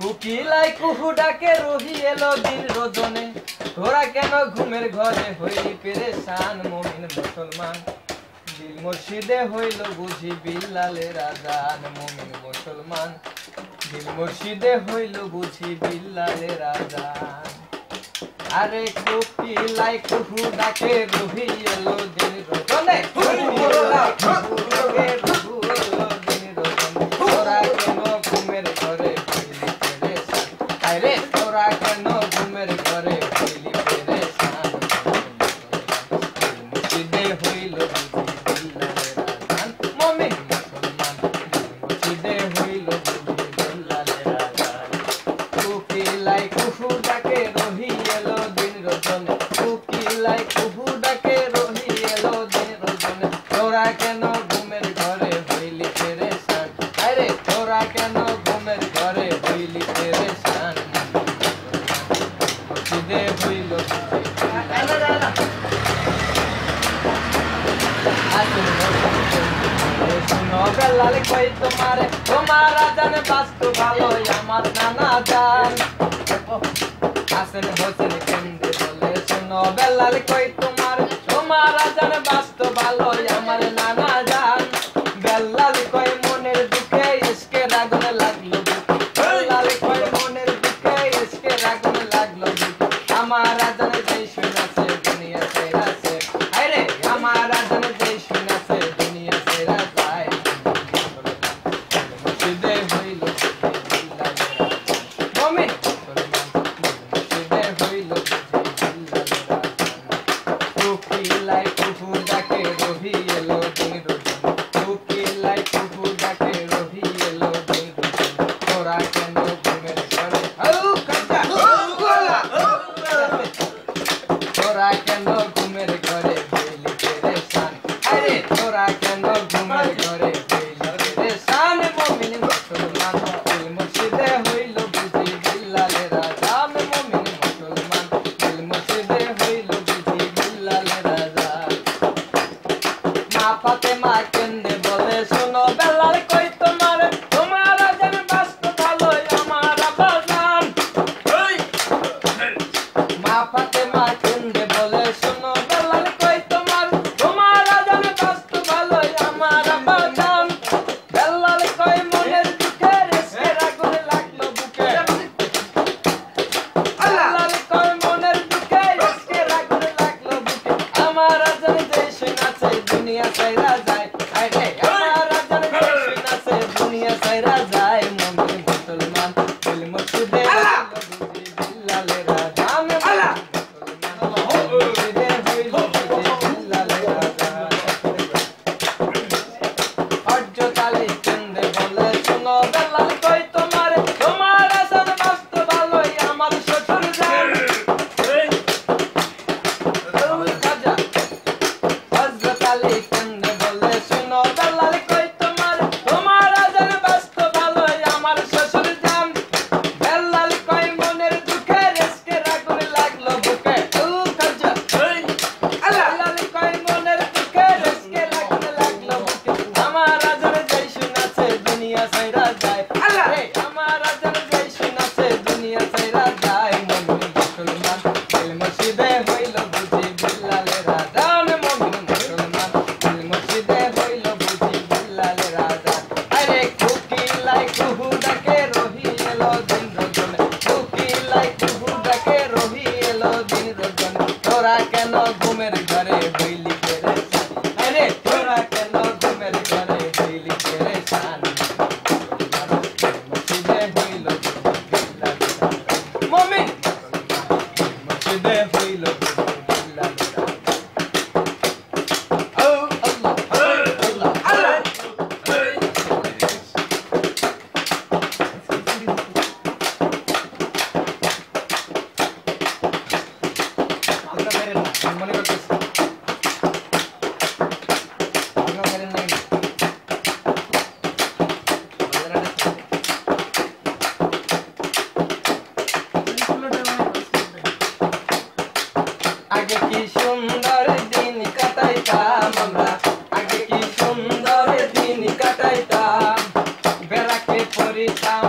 কুকিলাই কুহু ডাকে রহি এলো দিল রোদনে তোরা কেন ঘুমের ঘরে হইলি পেরেশান মমিন মুসলমান? দিল মসজিদে হইল বুঝি বিল্লালের আজান, মমিন মুসলমান। দিল মসজিদে হইল বুঝি বিল্লালের আজান। আরে কুকিলাই কুহু ডাকে রহি এলো দিন রোদনে কুহু রোদনে কেন ঘুমের ঘরে হইলি হইল লালে কই তোমার? ভালো তোমার? তোমার বাস্তু ভালো আমার নানা Gracias. Everybody.